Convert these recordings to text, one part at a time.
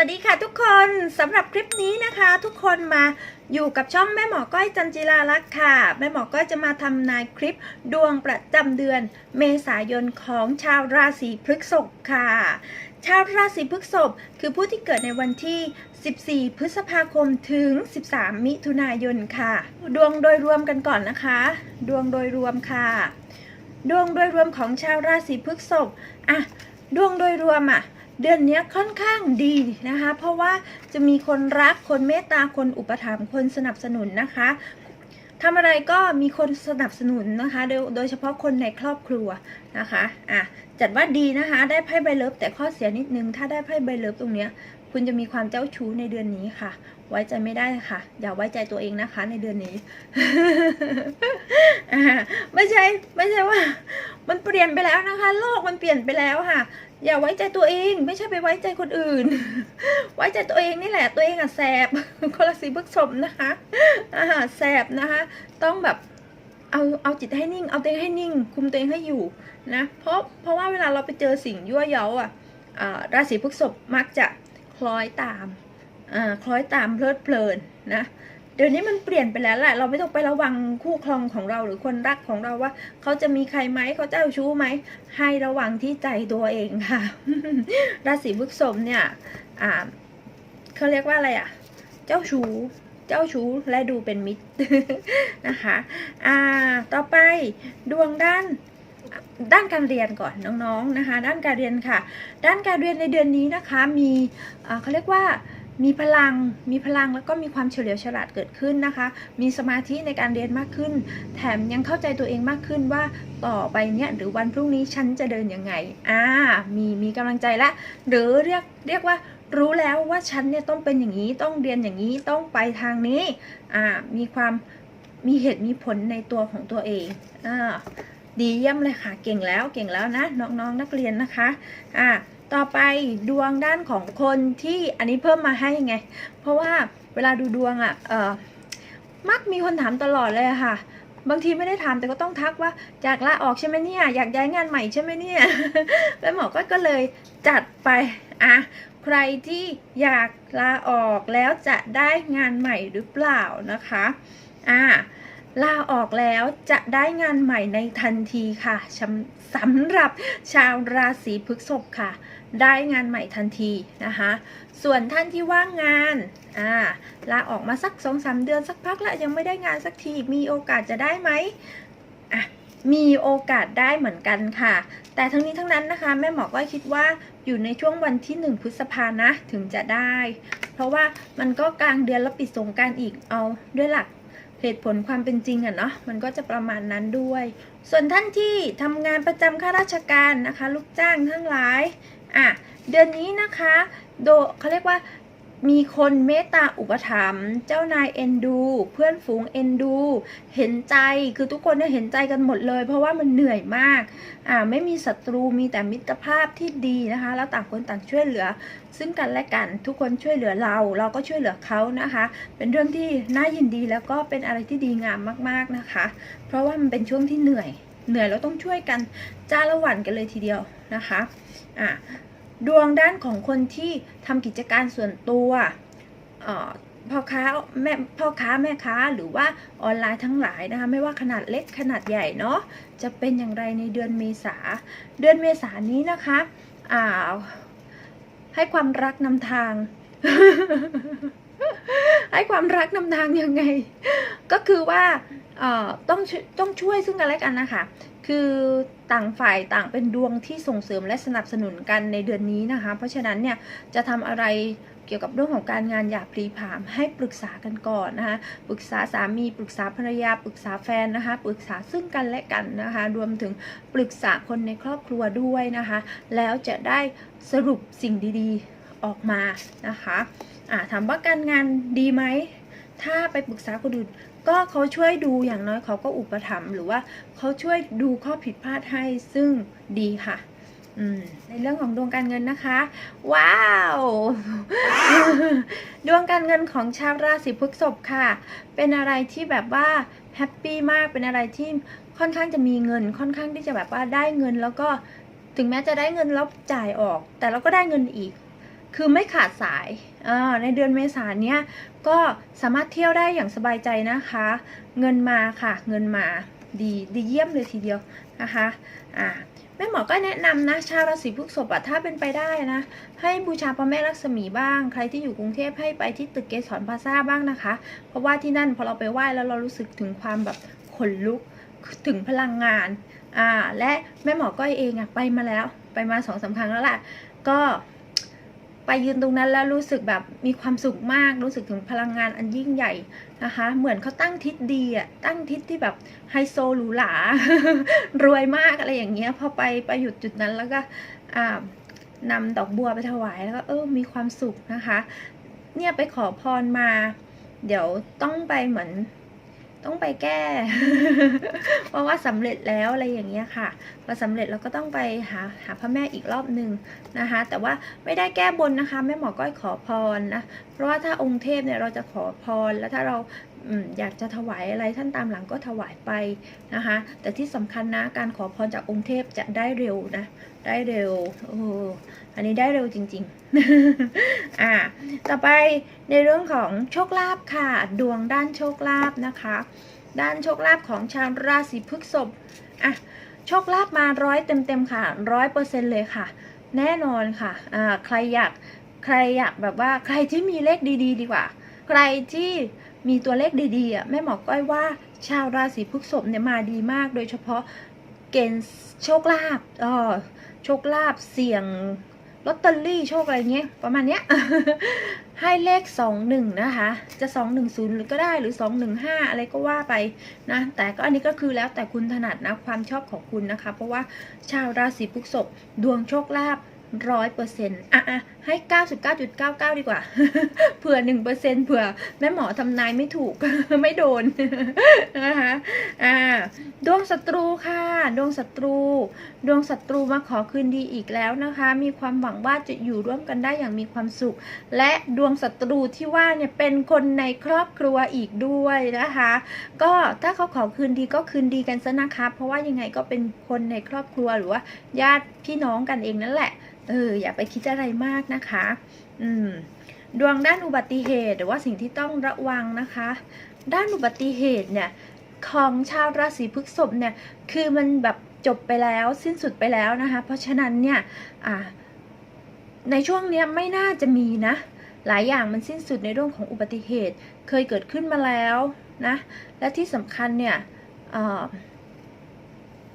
วัสดีค่ะทุกคนสำหรับคลิปนี้นะคะ ทุกคนมาอยู่กับช่องแม่หมอก้อยจันจิราลักษ์ค่ะ แม่หมอก้อยจะมาทำนายคลิปดวงประจำเดือน เมษายนของชาวราศีพฤษภค่ะ ชาวราศีพฤษภคือผู้ที่เกิดในวันที่ 14 พฤษภาคมถึง 13 มิถุนายนค่ะ ดวงโดยรวมกันก่อนนะคะ ดวงโดยรวมค่ะ ดวงโดยรวมของชาวราศีพฤษภอะดวงโดยรวมอะ เดือนนี้ค่อนข้างดีนะคะ เพราะว่าจะมีคนรักคนเมตตาคนอุปถัมภ์คนสนับสนุนนะคะทำอะไรก็มีคนสนับสนุนนะคะ โดยโดยเฉพาะคนในครอบครัวนะคะอะจัดว่าดีนะคะ ได้ไพ่ใบเลิฟแต่ข้อเสียนิดนึง ถ้าได้ไพ่ใบเลิฟตรงเนี้ย คุณจะมีความเจ้าชู้ในเดือนนี้ค่ะ ไว้ใจไม่ได้ค่ะ อย่าไว้ใจตัวเองนะคะในเดือนนี้ ไม่ใช่ไม่ใช่ว่า มันเปลี่ยนไปแล้วนะคะ โลกมันเปลี่ยนไปแล้วค่ะ อย่าไว้ใจตัวเอง ไม่ใช่ไปไว้ใจคนอื่น ไว้ใจตัวเองนี่แหละตัวเองอะแสบคนละสีพฤกษมนะคะอ่าแสบนะคะ ต้องแบบเอาเอาจิตให้นิ่ง เอาตัวเองให้นิ่ง คุมตัวเองให้อยู่นะ เพราะเพราะว่าเวลาเราไปเจอสิ่งยั่วเย้าอะราศีพฤษภมักจะ คล้อยตามอ่าคล้อยตามเพลิดเพลินนะเดี๋ยวนี้มันเปลี่ยนไปแล้วแหละเราไม่ต้องไประวังคู่ครองของเราหรือคนรักของเราว่า เขาจะมีใครไหมเขาเจ้าชู้ไหมให้ระวังที่ใจตัวเองค่ะ ราศีพฤษภเนี่ยอ่าเขาเรียกว่าอะไรอะ เจ้าชู้เจ้าชู้และดูเป็นมิตรนะคะ อ่า ต่อไปดวงด้าน ด้านการเรียนก่อนน้องๆนะคะ ด้านการเรียนค่ะ ด้านการเรียนในเดือนนี้นะคะมีเขาเรียกว่ามีพลัง มีพลังแล้วก็มีความเฉลียวฉลาดเกิดขึ้นนะคะ มีสมาธิในการเรียนมากขึ้น แถมยังเข้าใจตัวเองมากขึ้นว่าต่อไปเนี่ยหรือวันพรุ่งนี้ฉันจะเดินยังไง อ่า มีมีกำลังใจละ หรือเรียกเรียกว่ารู้แล้วว่าฉันเนี่ยต้องเป็นอย่างนี้ ต้องเรียนอย่างนี้ ต้องไปทางนี้ อ่า มีความมีเหตุมีผลในตัวของตัวเอง อ่า ดีเยี่ยมเลยค่ะ เก่งแล้วเก่งแล้วนะ น้องๆนนักเรียนนะคะอ่าต่อไปดวงด้านของคนที่อันนี้เพิ่มมาให้ไง เพราะว่าเวลาดูดวงอะ่ะเออมักมีคนถามตลอดเลยค่ะ บางทีไม่ได้ถามแต่ก็ต้องทักว่าอยากลาออกใช่ไหมเนี่ยอยากย้ายงานใหม่ใช่ไหมเนี่ยแล้วหมอก็ก็เลยจัดไปอะใครที่อยากลาออกแล้วจะได้งานใหม่หรือเปล่านะคะอ่า ลาออกแล้วจะได้งานใหม่ในทันทีค่ะสำหรับชาวราศีพฤษภค่ะ ได้งานใหม่ทันทีนะคะ ส่วนท่านที่ว่างงานอ่าลาออกมาสักสองสามเดือนสักพักแล้วยังไม่ได้งานสักทีมีโอกาสจะได้ไหมอะมีโอกาสได้เหมือนกันค่ะ แต่ทั้งนี้ทั้งนั้นนะคะแม่หมอก็คิดว่าอยู่ในช่วงวันที่ 1 พฤษภานะถึงจะได้ เพราะว่ามันก็กลางเดือนแล้วปิดสงการอีกเอาด้วยหลัก เหตุผลความเป็นจริงอะเนาะมันก็จะประมาณนั้นด้วย ส่วนท่านที่ทำงานประจำข้าราชการนะคะ ลูกจ้างทั้งหลายอะเดือนนี้นะคะ โดเขาเรียกว่า มีคนเมตตาอุปถัมภ์เจ้านายเอ็นดู เพื่อนฝูงเอ็นดู เห็นใจคือทุกคนเนี่ยเห็นใจกันหมดเลย เพราะว่ามันเหนื่อยมากอ่าไม่มีศัตรูมีแต่มิตรภาพที่ดีนะคะ แล้วต่างคนต่างช่วยเหลือ ซึ่งกันและกันทุกคนช่วยเหลือเรา เราก็ช่วยเหลือเขานะคะ เป็นเรื่องที่น่ายินดีแล้วก็เป็นอะไรที่ดีงามมากๆนะคะ เพราะว่ามันเป็นช่วงที่เหนื่อย เหนื่อยแล้วต้องช่วยกันจ้าละหวันกันเลยทีเดียวนะคะอะ ดวงด้านของคนที่ทำกิจการส่วนตัวพ่อค้าแม่พ่อค้าแม่ค้าหรือว่าออนไลน์ทั้งหลายนะคะไม่ว่าขนาดเล็กขนาดใหญ่เนาะจะเป็นอย่างไรในเดือนเมษา เดือนเมษานี้นะคะอ่าให้ความรักนำทาง ให้ความรักนำทางยังไง ก็คือว่าต้องต้องช่วยซึ่งกันและกันนะคะ คือต่างฝ่ายต่างเป็นดวงที่ส่งเสริมและสนับสนุนกันในเดือนนี้นะคะ เพราะฉะนั้นเนี่ยจะทำอะไรเกี่ยวกับเรื่องของการงานอย่าพลีผามให้ปรึกษากันก่อนนะคะปรึกษาสามีปรึกษาภรรยาปรึกษาแฟนนะคะปรึกษาซึ่งกันและกันนะคะ รวมถึงปรึกษาคนในครอบครัวด้วยนะคะ แล้วจะได้สรุปสิ่งดีๆออกมานะคะอ่าถามว่าการงานดีไหมถ้าไปปรึกษาคนอื่น ก็เขาช่วยดูอย่างน้อยเขาก็อุปถัมภ์หรือว่าเขาช่วยดูข้อผิดพลาดให้ซึ่งดีค่ะในเรื่องของดวงการเงินนะคะ ว้าว ดวงการเงินของชาวราศีพฤษภค่ะ เป็นอะไรที่แบบว่าแฮปปี้มากเป็นอะไรที่ค่อนข้างจะมีเงิน ค่อนข้างที่จะแบบว่าได้เงินแล้วก็ถึงแม้จะได้เงินแล้วจ่ายออก แต่เราก็ได้เงินอีก คือไม่ขาดสาย ในเดือนเมษานเนี้ยก็สามารถเที่ยวได้อย่างสบายใจนะคะ เงินมาค่ะ เงินมาดีดีเยี่ยมเลยทีเดียวนะคะอ่าแม่หมอก็แนะนำนะชาวราศีพฤษภถ้าเป็นไปได้นะ ให้บูชาพระแม่ลักษมีบ้าง ใครที่อยู่กรุงเทพให้ไปที่ตึกเกสรพาซ่าบ้างนะคะ เพราะว่าที่นั่นพอเราไปไหว้แล้วเรารู้สึกถึงความแบบขนลุกถึงพลังงานอ่าและแม่หมอก้อยเองอะไปมาแล้วไปมาสองสามครั้งแล้วแหละก็ ไปยืนตรงนั้นแล้วรู้สึกแบบมีความสุขมาก รู้สึกถึงพลังงานอันยิ่งใหญ่นะคะ เหมือนเขาตั้งทิศดีอะตั้งทิศที่แบบไฮโซหรูหรารวยมากอะไรอย่างเงี้ยพอไปไปหยุดจุดนั้นแล้วก็นำดอกบัวไปถวายแล้วก็เออมีความสุขนะคะ เนี่ยไปขอพรมา เดี๋ยวต้องไปเหมือน ต้องไปแก้ เพราะว่าสำเร็จแล้วอะไรอย่างเงี้ยค่ะพอสำเร็จเราก็ต้องไปหาหาพระแม่อีกรอบหนึ่งนะคะ แต่ว่าไม่ได้แก้บนนะคะแม่หมอก้อยขอพรนะเพราะว่าถ้าองค์เทพเนี่ยเราจะขอพรแล้วถ้าเรา อยากจะถวายอะไรท่านตามหลังก็ถวายไปนะคะ แต่ที่สำคัญนะการขอพรจากองค์เทพจะได้เร็วนะ ได้เร็วโอ้อันนี้ได้เร็วจริงๆ อ่า ต่อไปในเรื่องของโชคลาภค่ะ ดวงด้านโชคลาภนะคะ ด้านโชคลาภของชาวราศีพฤษภอะโชคลาภมาร้อยเต็มๆค่ะร้อยเปอร์เซ็นเลยค่ะ แน่นอนค่ะอ่าใครอยากใครอยากแบบว่าใครที่มีเลขดี ๆ ดีกว่า ใครที่ มีตัวเลขดีๆอะแม่หมอก้อยว่าชาวราศีพฤษภเนี่ยมาดีมาก โดยเฉพาะเกณฑ์โชคลาภเออโชคลาภเสี่ยงลอตเตอรี่โชคอะไรเงี้ยประมาณเนี้ยให้เลข 21 นะคะ จะ 210ก็ได้หรือ 215 อะไรก็ว่าไปนะ แต่ก็อันนี้ก็คือแล้วแต่คุณถนัดนะความชอบของคุณนะคะ เพราะว่าชาวราศีพฤษภดวงโชคลาภ ร้อยเปอร์เซ็นต์อะอะให้99.99ดีกว่า เผื่อ1%เผื่อแม่หมอทำนายไม่ถูก ไม่โดนนะคะอ่าดวงศัตรูค่ะ ดวงศัตรู ดวงศัตรูมาขอคืนดีอีกแล้วนะคะ มีความหวังว่าจะอยู่ร่วมกันได้อย่างมีความสุข และดวงศัตรูที่ว่าเนี่ยเป็นคนในครอบครัวอีกด้วยนะคะ ก็ถ้าเขาขอคืนดีก็คืนดีกันซะนะคะ เพราะว่ายังไงก็เป็นคนในครอบครัวหรือว่าญาติพี่น้องกันเองนั่นแหละเอออย่าไปคิดอะไรมากนะคะ อืมดวงด้านอุบัติเหตุหรือว่าสิ่งที่ต้องระวังนะคะ ด้านอุบัติเหตุเนี่ยของชาวราศีพฤษภเนี่ยคือมันแบบจบไปแล้วสิ้นสุดไปแล้วนะคะ เพราะฉะนั้นเนี่ยอ่าในช่วงเนี้ยไม่น่าจะมีนะ หลายอย่างมันสิ้นสุดในเรื่องของอุบัติเหตุเคยเกิดขึ้นมาแล้วนะ และที่สำคัญเนี่ย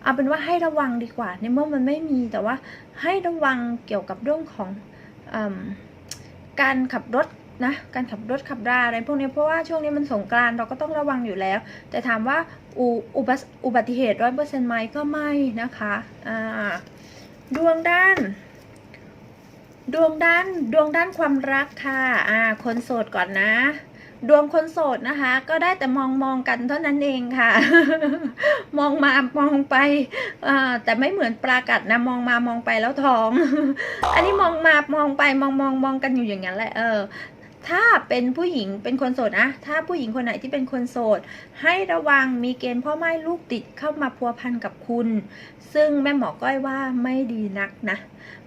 เอาเป็นว่าให้ระวังดีกว่า ในเมื่อมันไม่มีแต่ว่าให้ระวังเกี่ยวกับเรื่องของอการขับรถนะการขับรถขับราอะไรพวกนี้เพราะว่าช่วงนี้มันสงกรานเราก็ต้องระวังอยู่แล้ว แต่ถามว่าอุอุบัติอุบัติเหตุร้อยเปอร์เซ็นต์ไหมก็ไม่นะคะอ่าดวงด้าน ดวงด้านดวงด้านความรักค่ะอ่าคนโสดก่อนนะ ดวงคนโสดนะคะ ก็ได้แต่มองมองกันเท่านั้นเองค่ะ มองมามองไปแต่ไม่เหมือนปลากัดนะมองมามองไปแล้วท้อง อันนี้มองมามองไปมองมองมองกันอยู่อย่างนั้นแหละเออ ถ้าเป็นผู้หญิงเป็นคนโสดนะ ถ้าผู้หญิงคนไหนที่เป็นคนโสด ให้ระวังมีเกณฑ์พ่อไม้ลูกติดเข้ามาพัวพันกับคุณ ซึ่งแม่หมอก้อยว่าไม่ดีนักนะ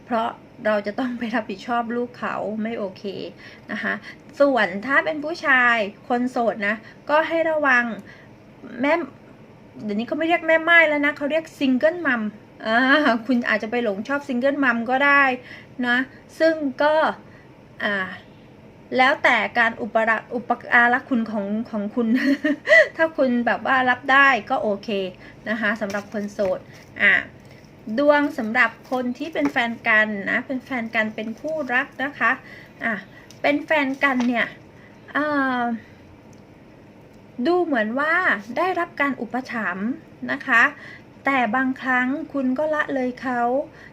เพราะเราจะต้องไปรับผิดชอบลูกเขาไม่โอเคนะคะ ส่วนถ้าเป็นผู้ชายคนโสดนะ ก็ให้ระวังแม่เดี๋ยวนี้เขาไม่เรียกแม่ไม้แล้วนะเขาเรียกซิงเกิลมัมอ่าคุณอาจจะไปหลงชอบซิงเกิลมัมก็ได้นะ ซึ่งก็อ่า แล้วแต่การอุปรักอุปการะคุณของของคุณ ถ้าคุณแบบว่ารับได้ก็โอเคนะคะสำหรับคนโสดอ่าดวงสำหรับคนที่เป็นแฟนกันนะเป็นแฟนกันเป็นคู่รักนะคะอะเป็นแฟนกันเนี่ยดูเหมือนว่าได้รับการอุปถัมภ์นะคะ แต่บางครั้งคุณก็ละเลยเขา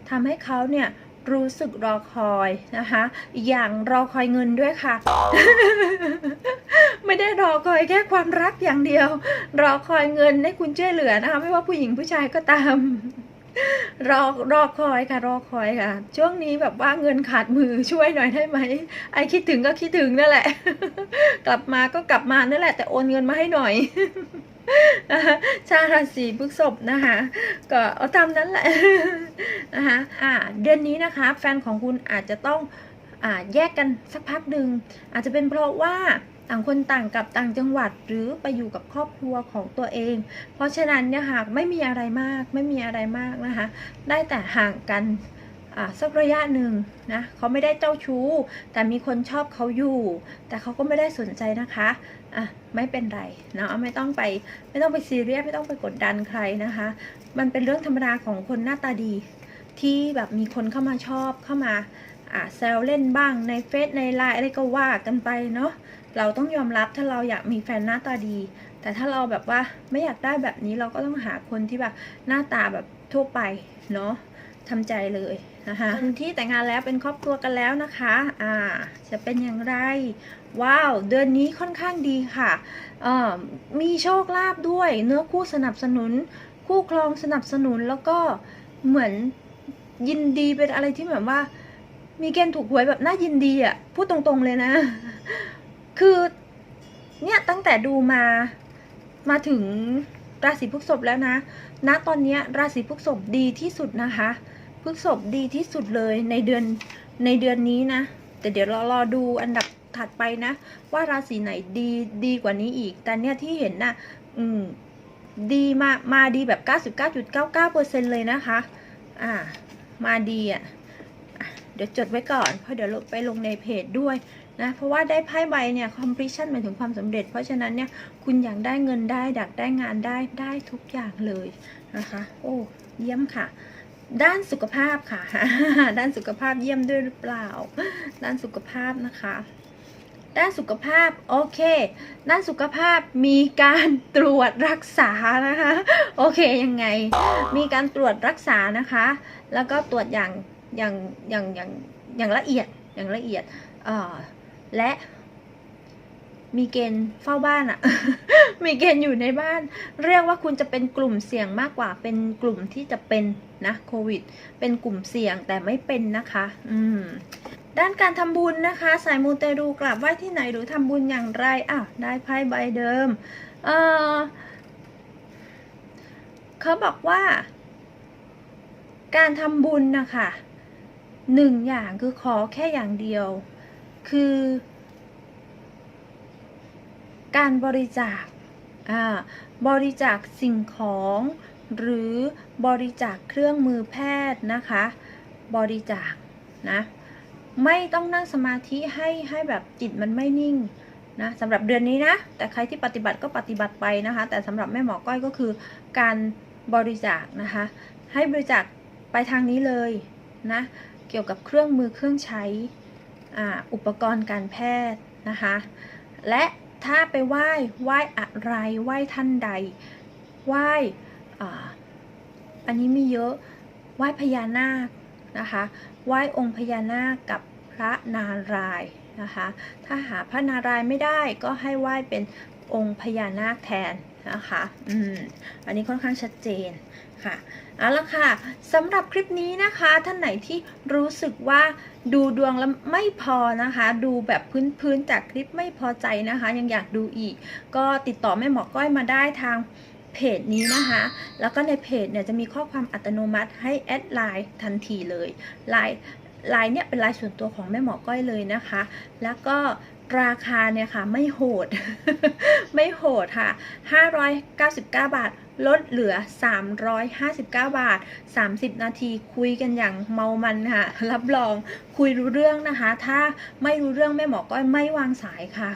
ทำให้เขาเนี่ย รู้สึกรอคอยนะคะ อย่างรอคอยเงินด้วยค่ะ ไม่ได้รอคอยแค่ความรักอย่างเดียว รอคอยเงินให้คุณช่วยเหลือนะคะ ไม่ว่าผู้หญิงผู้ชายก็ตาม รอรอคอยค่ะ รอคอยค่ะ ช่วงนี้แบบว่าเงินขาดมือช่วยหน่อยได้ไหมไอคิดถึงก็คิดถึงนั่นแหละ กลับมาก็กลับมานั่นแหละ แต่โอนเงินมาให้หน่อย ชาราศีพฤษภนะคะ ก็เอาตามนั้นแหละนะคะอ่าเดือนนี้นะคะ แฟนของคุณอาจจะต้องอ่าแยกกันสักพักหนึ่งอาจจะเป็นเพราะว่าต่างคนต่างกับต่างจังหวัดหรือไปอยู่กับครอบครัวของตัวเอง เพราะฉะนั้นเนี่ยหากไม่มีอะไรมากไม่มีอะไรมากนะคะ ได้แต่ห่างกัน สักระยะหนึ่งนะเขาไม่ได้เจ้าชู้ แต่มีคนชอบเขาอยู่ แต่เขาก็ไม่ได้สนใจนะคะอะไม่เป็นไรเนาะไม่ต้องไปไม่ต้องไปซีเรียสไม่ต้องไปกดดันใครนะคะ มันเป็นเรื่องธรรมดาของคนหน้าตาดี ที่แบบมีคนเข้ามาชอบเข้ามาอ่าแซวเล่นบ้างในเฟซในไลน์อะไรก็ว่ากันไปเนาะเราต้องยอมรับถ้าเราอยากมีแฟนหน้าตาดี แต่ถ้าเราแบบว่าไม่อยากได้แบบนี้เราก็ต้องหาคนที่แบบหน้าตาแบบทั่วไปเนาะ ทำใจเลยนะคะคนที่แต่งงานแล้วเป็นครอบครัวกันแล้วนะคะ อ่า จะเป็นอย่างไร ว้าว เดือนนี้ค่อนข้างดีค่ะเอ่อมีโชคลาภด้วย เนื้อคู่สนับสนุน คู่ครองสนับสนุนแล้วก็เหมือนยินดีเป็นอะไรที่แบบว่า มีเกณฑ์ถูกหวยแบบน่ายินดีอะ พูดตรงๆเลยนะ คือ เนี่ยตั้งแต่ดูมา มาถึง ราศีพฤษภแล้วนะณตอนนี้ราศีพฤษภดีที่สุดนะคะพฤษภดีที่สุดเลยในเดือนในเดือนนี้นะ แต่เดี๋ยวเรารอดูอันดับถัดไปนะ ว่าราศีไหนดีดีกว่านี้อีก แต่เนี่ยที่เห็นนะ่ะอืมดีมามาดีแบบ 99.99%เลยนะคะ อ่า มาดีอะอะ เดี๋ยวจดไว้ก่อน เพราะเดี๋ยวไปลงในเพจด้วย นะเพราะว่าได้ไพ่ใบเนี่ย completion หมายถึงความสำเร็จ เพราะฉะนั้นเนี่ยคุณอยากได้เงินได้อยากได้งานได้ได้ทุกอย่างเลยนะคะ โอ้เยี่ยมค่ะด้านสุขภาพค่ะ ด้านสุขภาพเยี่ยมด้วยหรือเปล่า ด้านสุขภาพนะคะ ด้านสุขภาพโอเค ด้านสุขภาพมีการตรวจรักษานะคะ โอเคยังไง มีการตรวจรักษานะคะ แล้วก็ตรวจอย่างอย่างอย่างอย่างอย่างละเอียดอย่างละเอียดเอ่อ และมีเกณฑ์เฝ้าบ้านอะมีเกณฑ์อยู่ในบ้าน เรียกว่าคุณจะเป็นกลุ่มเสี่ยงมากกว่า เป็นกลุ่มที่จะเป็นนะโควิด เป็นกลุ่มเสี่ยงแต่ไม่เป็นนะคะ อืม ด้านการทำบุญนะคะ สายมูเตรูกราบไหว้ที่ไหนหรือทำบุญอย่างไรอ้าวได้ไพ่ใบเดิม เออเขาบอกว่า การทำบุญนะคะหนึ่งอย่างคือขอแค่อย่างเดียว คือ การบริจาคอ่าบริจาคสิ่งของ หรือบริจาคเครื่องมือแพทย์นะคะ บริจาคนะไม่ต้องนั่งสมาธิให้ให้แบบจิตมันไม่นิ่งนะสำหรับเดือนนี้นะ แต่ใครที่ปฏิบัติก็ปฏิบัติไปนะคะ แต่สำหรับแม่หมอก้อยก็คือการบริจาคนะคะ ให้บริจาคไปทางนี้เลยนะ เกี่ยวกับเครื่องมือเครื่องใช้ อุปกรณ์การแพทย์นะคะ และถ้าไปไหว้ไหว้อะไรไหว้ท่านใด ไหว้อันนี้มีเยอะไหว้พญานาคนะคะไหว้องค์พญานาคกับพระนารายนะคะ ถ้าหาพระนารายไม่ได้ก็ให้ไหว้เป็นองค์พญานาคแทน นะคะ อืม อันนี้ค่อนข้างชัดเจนค่ะเอาละค่ะสำหรับคลิปนี้นะคะ ท่านไหนที่รู้สึกว่าดูดวงแล้วไม่พอนะคะ ดูแบบพื้นๆจากคลิปไม่พอใจนะคะ ยังอยากดูอีก ก็ติดต่อแม่หมอก้อยมาได้ทางเพจนี้นะคะ แล้วก็ในเพจเนี่ยจะมีข้อความอัตโนมัติให้แอดไลน์ทันทีเลยไลน์ไลน์เนี่ยเป็นไลน์ส่วนตัวของแม่หมอก้อยเลยนะคะ แล้วก็ ราคาเนี่ยค่ะไม่โหด ไม่โหดค่ะ 599 บาทลดเหลือ 359 บาท 30 นาทีคุยกันอย่างเมามันค่ะ รับรองคุยรู้เรื่องนะคะ ถ้าไม่รู้เรื่องแม่หมอก้อยไม่วางสายค่ะ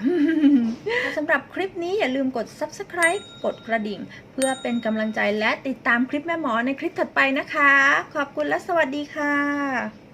สำหรับคลิปนี้อย่าลืมกด subscribe กดกระดิ่ง เพื่อเป็นกำลังใจและติดตามคลิปแม่หมอในคลิปถัดไปนะคะ ขอบคุณและสวัสดีค่ะ